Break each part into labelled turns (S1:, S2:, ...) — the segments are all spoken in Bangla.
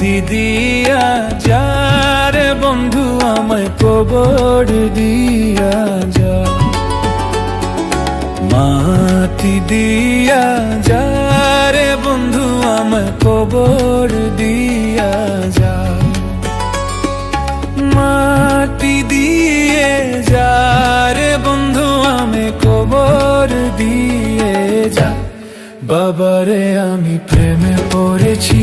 S1: মাটি দিয়া যারে বন্ধু আমায় কবর দিয়া যা। মাটি দিয়া যারে বন্ধু আমায় কবর দিয়া যা। মাটি দিয়ে যারে, বন্ধু আমি কবর দিয়ে যা। বাবারে আমি প্রেমে পড়েছি।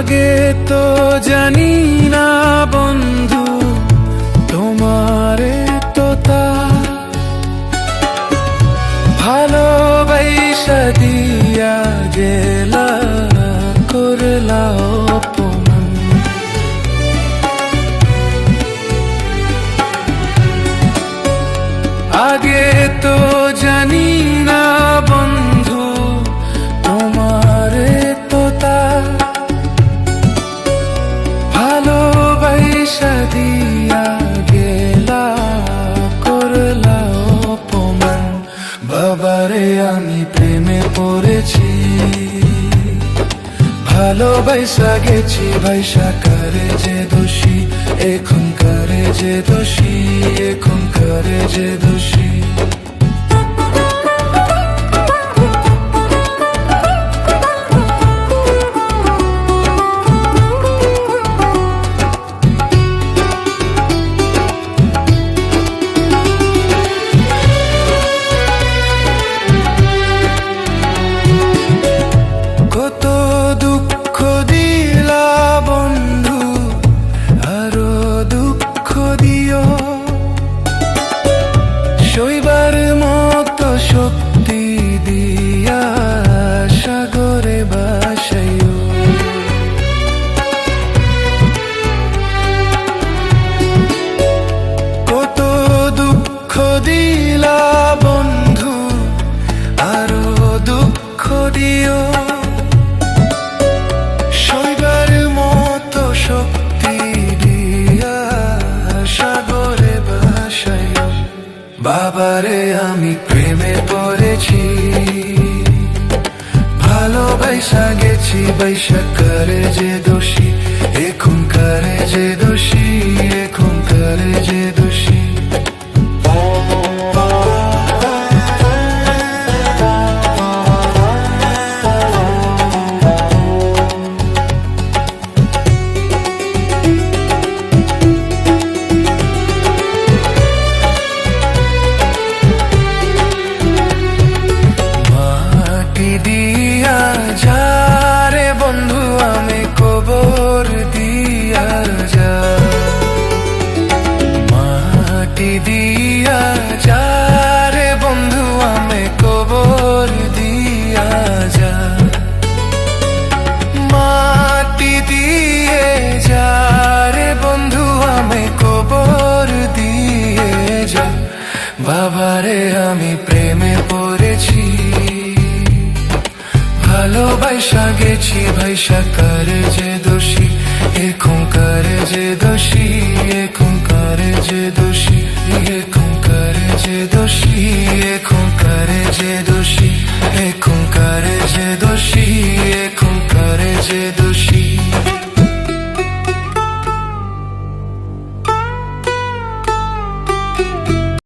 S1: আগে তো জানি না বন্ধু তোমারে তো তা ভালোবাসা দিয়া গেলা করলা ভালোবাসা গেছি ভাইসা করে যে দোষী এখন করে যে দোষী এখন করে যে দোষী? দুঃখ দিলা বন্ধু, আরও দুঃখ দিও। শৈবার মতো শক্তি দিয়া সাগরে বাসায় বাবারে আমি প্রেমে পড়েছি। ভালোবাসা গেছি বৈশা করে যে দোষী এখন করে যে দোষী। আমি প্রেমে পড়েছি। ভালোবাসা গেছি ভাইসা করে যে দোষী, এখন করে যে দোষী, এখন করে যে দোষী, এখন করে যে দোষী, এখন করে যে দোষী, এখন করে যে দোষী